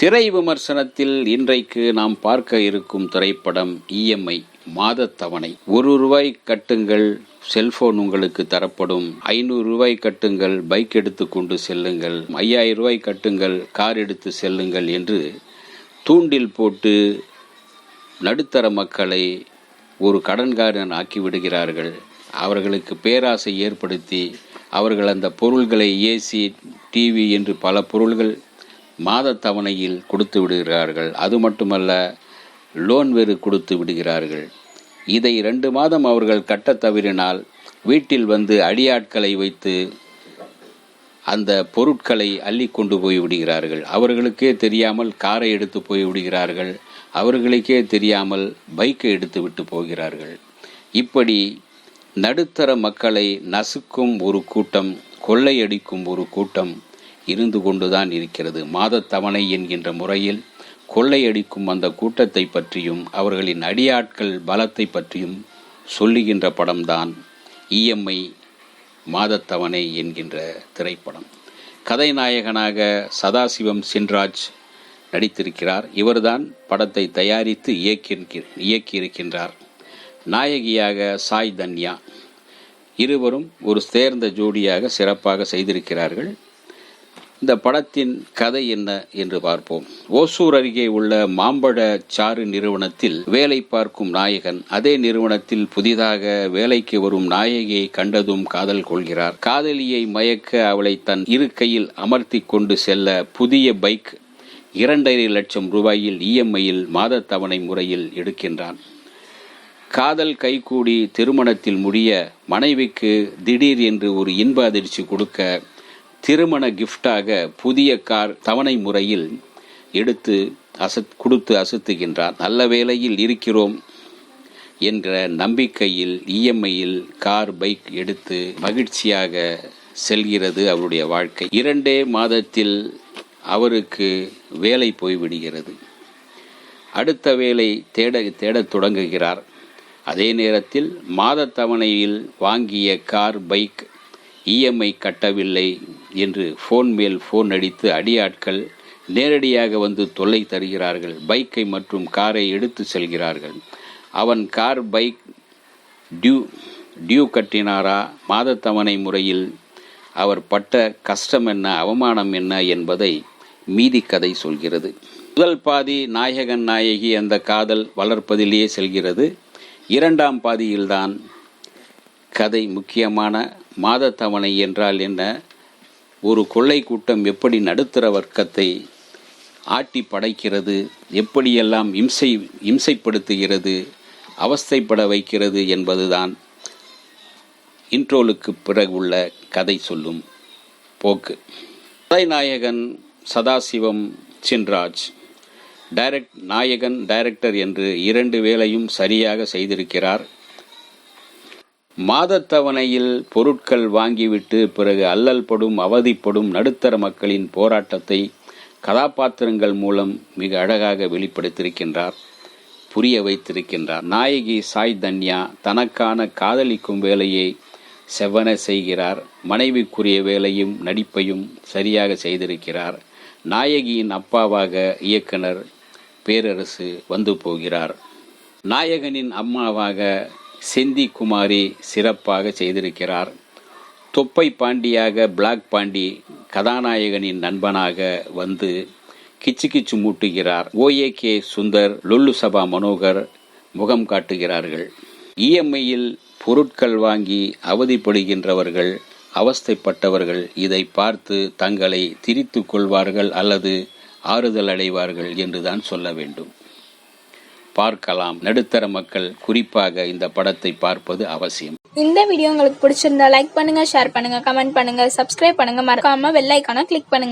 திரை விமர்சனத்தில் இன்றைக்கு நாம் பார்க்க இருக்கும் திரைப்படம் இஎம்ஐ மாதத்தவணை. ஒரு ரூபாய் கட்டுங்கள் செல்போன் உங்களுக்கு தரப்படும். ஐநூறு ரூபாய் கட்டுங்கள் பைக் எடுத்து கொண்டு செல்லுங்கள். ஐயாயிரம் ரூபாய் கட்டுங்கள் கார் எடுத்து செல்லுங்கள் என்று தூண்டில் போட்டு நடுத்தர மக்களை ஒரு கடன்காரன் ஆக்கிவிடுகிறார்கள் அவர்களுக்கு பேராசை ஏற்படுத்தி அவர்கள் அந்த பொருள்களை ஏசி டிவி என்று பல பொருள்கள் மாத தவணையில் கொடுத்து விடுகிறார்கள். அது மட்டுமல்ல லோன் வேறு கொடுத்து விடுகிறார்கள். இதை ரெண்டு மாதம் அவர்கள் கட்டத் தவறினால் வீட்டில் வந்து அடியாட்களை வைத்து அந்த பொருட்களை அள்ளி கொண்டு போய் விடுகிறார்கள். அவர்களுக்கே தெரியாமல் காரை எடுத்து போய் விடுகிறார்கள். அவர்களுக்கே தெரியாமல் பைக்கை எடுத்து விட்டு போகிறார்கள். இப்படி நடுத்தர மக்களை நசுக்கும் ஒரு கூட்டம் கொள்ளையடிக்கும் ஒரு கூட்டம் இருந்து கொண்டுதான் இருக்கிறது. மாதத்தவணை என்கின்ற முறையில் கொள்ளையடிக்கும் அந்த கூட்டத்தை பற்றியும் அவர்களின் அடியாட்கள் பலத்தை பற்றியும் சொல்லுகின்ற படம்தான் இஎம்ஐ மாதத்தவணை என்கின்ற திரைப்படம். கதைநாயகனாக சதாசிவம் சின்ராஜ் நடித்திருக்கிறார். இவர்தான் படத்தை தயாரித்து இயக்கி இயக்கியிருக்கின்றார். நாயகியாக சாய் தன்யா இருவரும் ஒரு சேர்ந்த ஜோடியாக சிறப்பாக செய்திருக்கிறார்கள். இந்த படத்தின் கதை என்ன என்று பார்ப்போம். ஓசூர் அருகே உள்ள மாம்பழ சாறு நிறுவனத்தில் வேலை பார்க்கும் நாயகன் அதே நிறுவனத்தில் புதிதாக வேலைக்கு வரும் நாயகியை கண்டதும் காதல் கொள்கிறார். காதலியை மயக்க அவளை தன் இருக்கையில் அமர்த்தி கொண்டு செல்ல புதிய பைக் இரண்டரை லட்சம் ரூபாயில் இஎம்ஐயில் மாத தவணை முறையில் எடுக்கின்றான். காதல் கைகூடி திருமணத்தில் முடிய மனைவிக்கு திடீர் என்று ஒரு இன்ப அதிர்ச்சி கொடுக்க திருமண கிஃப்டாக புதிய கார் தவணை முறையில் எடுத்து அசத் கொடுத்து அசத்துகின்றார். நல்ல வேலையில் இருக்கிறோம் என்ற நம்பிக்கையில் இஎம்ஐயில் கார் பைக் எடுத்து மகிழ்ச்சியாக செல்கிறது அவருடைய வாழ்க்கை. இரண்டே மாதத்தில் அவருக்கு வேலை போய்விடுகிறது அடுத்த வேலை தேட தேடத் தொடங்குகிறார். அதே நேரத்தில் மாதத் தவணையில் வாங்கிய கார் பைக் இஎம்ஐ கட்டவில்லை. என்று ஃபோன் மேல் ஃபோன் அடித்து அடியாட்கள் நேரடியாக வந்து தொல்லை தருகிறார்கள். பைக்கை மற்றும் காரை எடுத்து செல்கிறார்கள். அவன் கார் பைக் டியூ டியூ கட்டினாரா? மாதத்தவணை முறையில் அவர் பட்ட கஷ்டம் என்ன? அவமானம் என்ன? என்பதை மீதி கதை சொல்கிறது. முதல் பாதி நாயகன் நாயகி அந்த காதல் வளர்ப்பதிலேயே செல்கிறது. இரண்டாம் பாதியில்தான் கதை முக்கியமான மாதத்தவணை என்றால் என்ன? ஒரு கொள்ளை கூட்டம் எப்படி நடுத்தர வர்க்கத்தை ஆட்டி படைக்கிறது எப்படியெல்லாம் இம்சை இம்சைப்படுத்துகிறது அவஸ்தைப்பட வைக்கிறது என்பதுதான் இன்ட்ரோலுக்கு பிறகு உள்ள கதை சொல்லும் போக்கு. கதைநாயகன் சதாசிவம் சின்ராஜ் டைரக்ட் நாயகன் டைரக்டர் என்று இரண்டு வேலையும் சரியாக செய்திருக்கிறார். மாதத்தவணையில் பொருட்கள் வாங்கிவிட்டு பிறகு அல்லல் படும் அவதிப்படும் நடுத்தர மக்களின் போராட்டத்தை கதாபாத்திரங்கள் மூலம் மிக அழகாக வெளிப்படுத்தியிருக்கின்றார் புரிய வைத்திருக்கின்றார். நாயகி சாய் தன்யா தனக்கான காதலிக்கும் வேலையை செவ்வன செய்கிறார். மனைவிக்குரிய வேலையும் நடிப்பையும் சரியாக செய்திருக்கிறார். நாயகியின் அப்பாவாக இயக்குனர் பேரரசு வந்து போகிறார். நாயகனின் அம்மாவாக செந்தி குமாரி சிறப்பாக செய்திருக்கிறார். தொப்பை பாண்டியாக பிளாக் பாண்டி கதாநாயகனின் நண்பனாக வந்து கிச்சு கிச்சு மூட்டுகிறார். O A K Sundar Lollu Sabha Manohar முகம் காட்டுகிறார்கள். இஎம்ஐயில் பொருட்கள் வாங்கி அவதிப்படுகின்றவர்கள் அவஸ்தைப்பட்டவர்கள் இதை பார்த்து தங்களை திரித்து கொள்வார்கள் அல்லது ஆறுதல் அடைவார்கள் என்றுதான் சொல்ல வேண்டும். பார்க்கலாம். நடுத்தர மக்கள் குறிப்பாக இந்த படத்தை பார்ப்பது அவசியம். இந்த வீடியோ உங்களுக்கு பிடிச்சிருந்தா லைக் பண்ணுங்க ஷேர் பண்ணுங்க கமெண்ட் பண்ணுங்க சப்ஸ்கிரைப் பண்ணுங்க. மறக்காம வெள்ளைக்கான கிளிக் பண்ணுங்க.